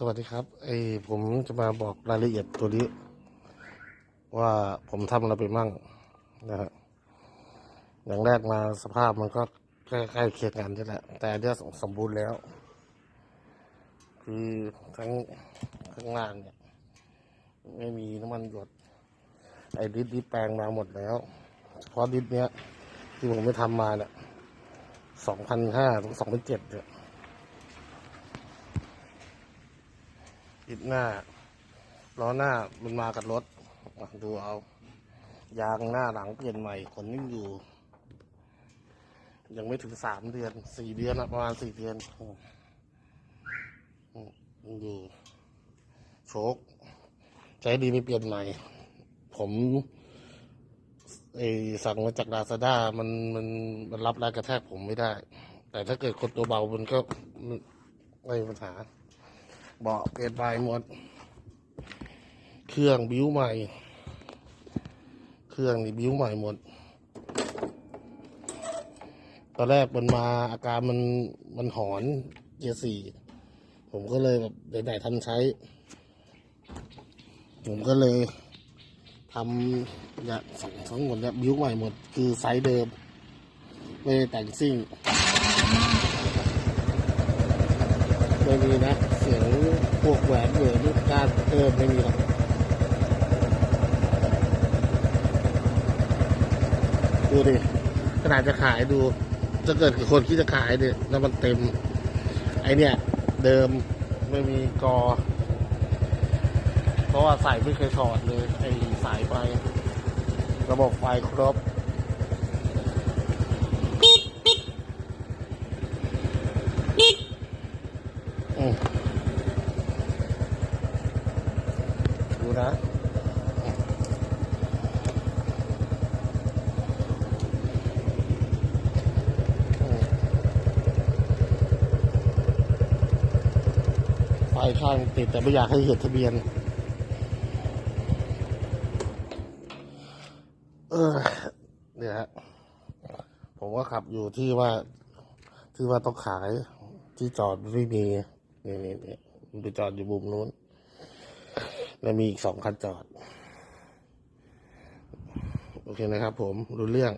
สวัสดีครับไอผมจะมาบอกรายละเอียดตัวนี้ ว่าผมทำอะไรไปมั่งนะฮะอย่างแรกมาสภาพมันก็ใกล้ๆเคียงกันนี่แหละ แต่เนี้ยสมบูรณ์แล้ว คือทั้งข้างล่างเนี่ย ไม่มีน้ำมันหยด ไอ้ดิสนี้แปลงมาหมดแล้วเพราะดิสเนี้ยที่ผมไปทำมาเนี่ยสองพันห้าถึงสองพันเจ็ดเนี่ย ติดหน้าล้อหน้ามันมากับรถอะดูเอา ยางหน้าหลังเปลี่ยนใหม่ขนยังอยู่ ยังไม่ถึงสามเดือนสี่เดือนอะประมาณสี่เดือนอืมอืมยังอยู่โชคใช้ดีไม่เปลี่ยนใหม่ ผมไอสั่งมาจากลาซาด้ามันมันมันรับแรงกระแทกผมไม่ได้ แต่ถ้าเกิดคนตัวเบามันก็ไม่มีปัญหา เบาะเปลี่ยนใบหมด เครื่องบิ้วใหม่ เครื่องนี่บิ้วใหม่หมด ตอนแรกมันมาอาการมันมันหอนเกียร์สี่ผมก็เลยแบบไหนๆทันใช้ ผมก็เลยทำเนี่ยสองทั้งหมดเนี่ยบิ้วใหม่หมด คือไซส์เดิม ไม่ได้แต่งซิ่งไม่มีนะ เสียง วกแหวนเหวนลูกการเพิ่มไม่มีหรอกดูดิขนาดจะขายดู จะเกิดกับคนที่จะขายเนี่ยแล้วมันเต็ม ไอเนี่ย เดิมไม่มีกอ เพราะว่าสายไม่เคยถอดเลย ไอสายไฟระบบไฟครบอืม นะไฟข้างติดแต่ไม่อยากให้เห็นทะเบียน เออเนี่ยฮะผมก็ขับอยู่ที่ว่า ที่ว่าต้องขายที่จอดไม่มีนี่นี่นี่มันไปจอดอยู่มุมนู้น และมีอีกสองคันจอด โอเคนะครับผมรู้เรื่อง